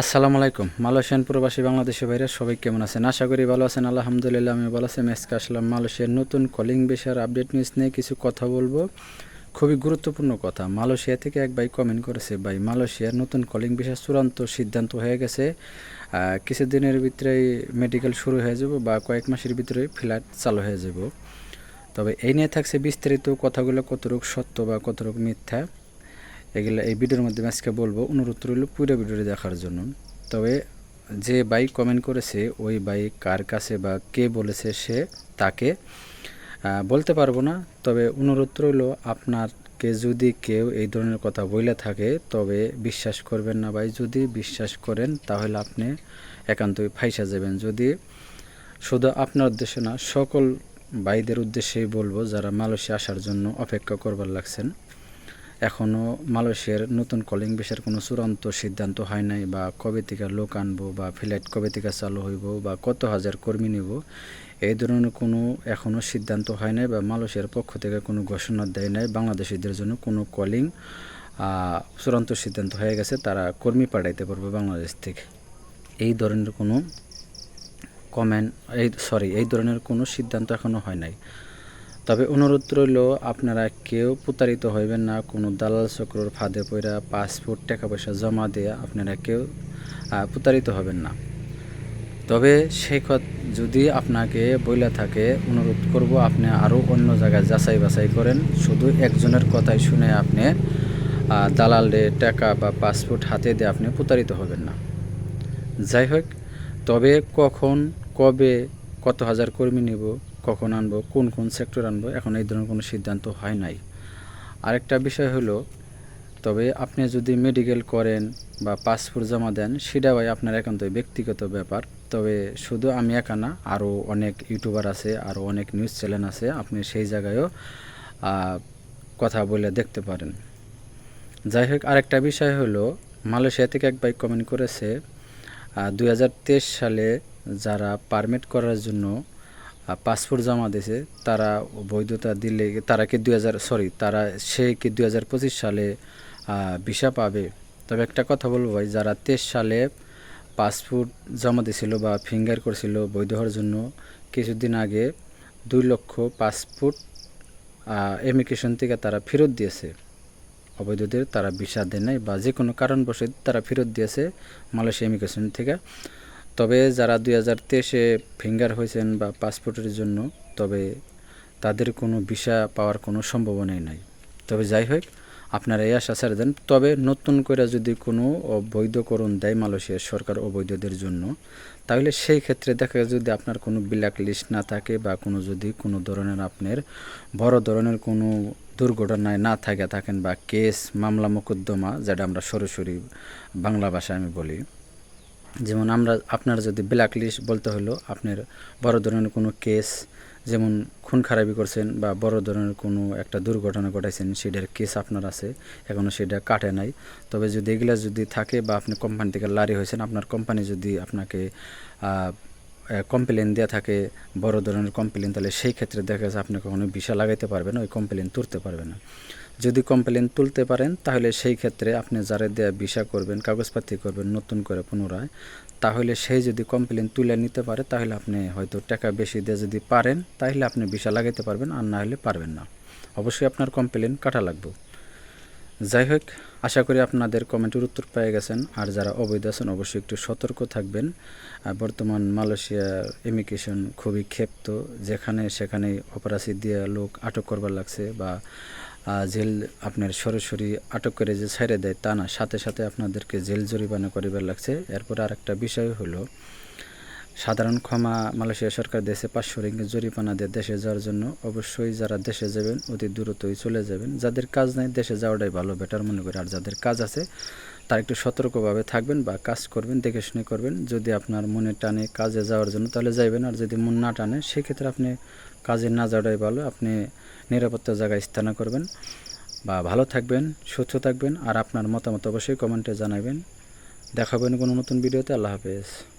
আসসালামু আলাইকুম। মালয়েশিয়ান প্রবাসী বাংলাদেশি ভাইরা সবাই কেমন আছেন? আশা করি ভালো আছেন। আলহামদুলিল্লাহ আমি ভালো আছি। আজকে আসলাম মালয়েশিয়ার নতুন কলিং বেশার আপডেট নিউজ নিয়ে কিছু কথা বলব। খুবই গুরুত্বপূর্ণ কথা। মালয়েশিয়া থেকে এক ভাই কমেন্ট করেছে, ভাই, মালয়েশিয়ার নতুন কলিং বেশার চূড়ান্ত সিদ্ধান্ত হয়ে গেছে। কিছুদিনের ভিতরেই মেডিকেল শুরু হয়ে যাব বা কয়েক মাসের ভিতরে ফ্ল্যাট চালু হয়ে যাব। তবে এই নিয়ে থাকছে বিস্তারিত কথাগুলো কতটুকু সত্য বা কতটুকু মিথ্যা। এগুলো এই ভিডিওর মাধ্যমে আজকে বলব। অনুরোধ রইল পুরো ভিডিওটি দেখার জন্য। তবে যে বাইক কমেন্ট করেছে, ওই বাইক কার কাছে বা কে বলেছে সে তাকে বলতে পারব না। তবে অনুরোধ রইল, আপনাকে যদি কেউ এই ধরনের কথা বলে থাকে, তবে বিশ্বাস করবেন না ভাই। যদি বিশ্বাস করেন, তাহলে আপনি একান্তই ফাইসা যাবেন। যদি শুধু আপনার উদ্দেশ্যে না, সকল ভাইদের উদ্দেশ্যেই বলব, যারা মালয়েশিয়া আসার জন্য অপেক্ষা করবার লাগছেন। এখনও মালয়েশিয়ার নতুন কলিং বেসের কোনো চূড়ান্ত সিদ্ধান্ত হয় নাই বা কবে থেকে লোক আনব বা ফ্লাইট কবে থেকে চালু হইব বা কত হাজার কর্মী নেব এই ধরনের কোনো এখনও সিদ্ধান্ত হয় নাই বা মালয়েশিয়ার পক্ষ থেকে কোনো ঘোষণা দেয় নাই। বাংলাদেশিদের জন্য কোনো কলিং চূড়ান্ত সিদ্ধান্ত হয়ে গেছে, তারা কর্মী পাঠাইতে পারবে বাংলাদেশ থেকে। এই ধরনের কোনো কমেন্ট এই সরি এই ধরনের কোনো সিদ্ধান্ত এখনও হয় নাই। তবে অনুরোধ রইল, আপনারা কেউ প্রতারিত হইবেন না। কোনো দালাল চক্রর ফাঁদে পইরা পাসপোর্ট টাকা পয়সা জমা দিয়ে আপনারা কেউ প্রতারিত হবেন না। তবে সেই যদি আপনাকে বইলা থাকে, অনুরোধ করব আপনি আরও অন্য জায়গায় যাচাই বাছাই করেন। শুধু একজনের কথাই শুনে আপনি দালালে টাকা বা পাসপোর্ট হাতে দিয়ে আপনি প্রতারিত হবেন না। যাই হোক, তবে কখন, কবে, কত হাজার কর্মী নেব কখন আনব, কোন কোন সেক্টর আনব, এখন এই ধরনের কোনো সিদ্ধান্ত হয় নাই। আরেকটা বিষয় হলো, তবে আপনি যদি মেডিকেল করেন বা পাসপোর্ট জমা দেন সেটা ভাই আপনার একান্তই ব্যক্তিগত ব্যাপার। তবে শুধু আমি একা না, আরও অনেক ইউটিউবার আছে, আরও অনেক নিউজ চ্যানেল আছে, আপনি সেই জায়গায়ও কথা বলে দেখতে পারেন। যাই হোক, আরেকটা বিষয় হলো, মালয়েশিয়া থেকে এক বাইক কমেন্ট করেছে দু হাজার তেইশ সালে যারা পারমিট করার জন্য পাসপোর্ট জমা দিয়েছে, তারা বৈধতা দিলে তারা কি দুই হাজার সরি তারা সে কি দুই হাজার পঁচিশ সালে ভিসা পাবে? তবে একটা কথা বলব ভাই, যারা তেইশ সালে পাসপোর্ট জমা দিয়েছিল বা ফিঙ্গার করেছিল বৈধ হওয়ার জন্য, কিছুদিন আগে দুই লক্ষ পাসপোর্ট ইমিগ্রেশন থেকে তারা ফেরত দিয়েছে। অবৈধদের তারা ভিসা দেয় নাই বা যে কোনো কারণবশত তারা ফেরত দিয়েছে মালয়েশিয়া ইমিগ্রেশন থেকে। তবে যারা দুই হাজার তেইশে ফিঙ্গার হয়েছেন বা পাসপোর্টের জন্য, তবে তাদের কোনো ভিসা পাওয়ার কোনো সম্ভাবনাই নাই। তবে যাই হোক, আপনারা এই আশা ছেড়ে দেন। তবে নতুন করে যদি কোনো অবৈধকরণ দেয় মালয়েশিয়ার সরকার অবৈধদের জন্য, তাহলে সেই ক্ষেত্রে দেখা যায় যদি আপনার কোনো ব্ল্যাক লিস্ট না থাকে বা কোনো যদি কোনো ধরনের আপনার বড় ধরনের কোনো দুর্ঘটনায় না থাকে থাকেন বা কেস, মামলা, মোকদ্দমা, যেটা আমরা সরাসরি বাংলা ভাষায় আমি বলি যেমন আমরা, আপনার যদি ব্ল্যাক লিস্ট বলতে হলো, আপনার বড় ধরনের কোনো কেস যেমন খুন খারাপি করছেন বা বড় ধরনের কোনো একটা দুর্ঘটনা ঘটাইছেন, সেটার কেস আপনার আছে এখনও সেটা কাটে নাই। তবে যদি এগুলা যদি থাকে বা আপনি কোম্পানি থেকে লারি হয়েছেন, আপনার কোম্পানি যদি আপনাকে কমপ্লেন দেওয়া থাকে, বড় ধরনের কমপ্লেন তাহলে সেই ক্ষেত্রে দেখা যাচ্ছে আপনি কখনো ভিসা লাগাইতে পারবেন ওই কমপ্লেন তুলতে পারবেন না। যদি কমপ্লেন তুলতে পারেন, তাহলে সেই ক্ষেত্রে আপনি যারা দেয়া ভিসা করবেন কাগজপাতি করবেন, নতুন করে পুনরায়, তাহলে সেই যদি কমপ্লেন তুলে নিতে পারে, তাহলে আপনি হয়তো টাকা বেশি দিয়ে যদি পারেন, তাহলে আপনি ভিসা লাগাইতে পারবেন, আর না হলে পারবেন না। অবশ্যই আপনার কমপ্লেন কাটা লাগবে। যাই হোক, আশা করি আপনাদের কমেন্টের উত্তর পেয়ে গেছেন। আর যারা অবৈধ আছেন, অবশ্যই একটু সতর্ক থাকবেন। বর্তমান মালয়েশিয়ার ইমিগ্রেশন খুবই ক্ষেপ্ত। যেখানে সেখানে অপরাধী দিয়ে লোক আটক করবার লাগছে বা জেল আপনার সরাসরি আটক করে যে ছেড়ে দেয় তা না। সাথে সাথে আপনাদেরকে জেল জরিমানা করিবার লাগছে। এরপর আরেকটা বিষয় হলো সাধারণ ক্ষমা মালয়েশিয়া সরকার দেশে পাঁচশো রিঙ্গিত জরিমানা দিয়ে দেশে যাওয়ার জন্য অবশ্যই যারা দেশে যাবেন, অতি দ্রুতই চলে যাবেন। যাদের কাজ নাই, দেশে যাওয়াটাই ভালো বেটার মনে করি। আর যাদের কাজ আছে, তারা একটু সতর্কভাবে থাকবেন বা কাজ করবেন, দেখে শুনে করবেন। যদি আপনার মনে টানে কাজে যাওয়ার জন্য, তাহলে যাইবেন। আর যদি মন না টানে, সেক্ষেত্রে আপনি কাজে না যাওয়াটাই ভালো। আপনি নিরাপত্তা জায়গায় স্থান করবেন বা ভালো থাকবেন, সুস্থ থাকবেন। আর আপনার মতামত অবশ্যই কমেন্টে জানাবেন। দেখাবেন কোনো নতুন ভিডিওতে। আল্লাহ হাফেজ।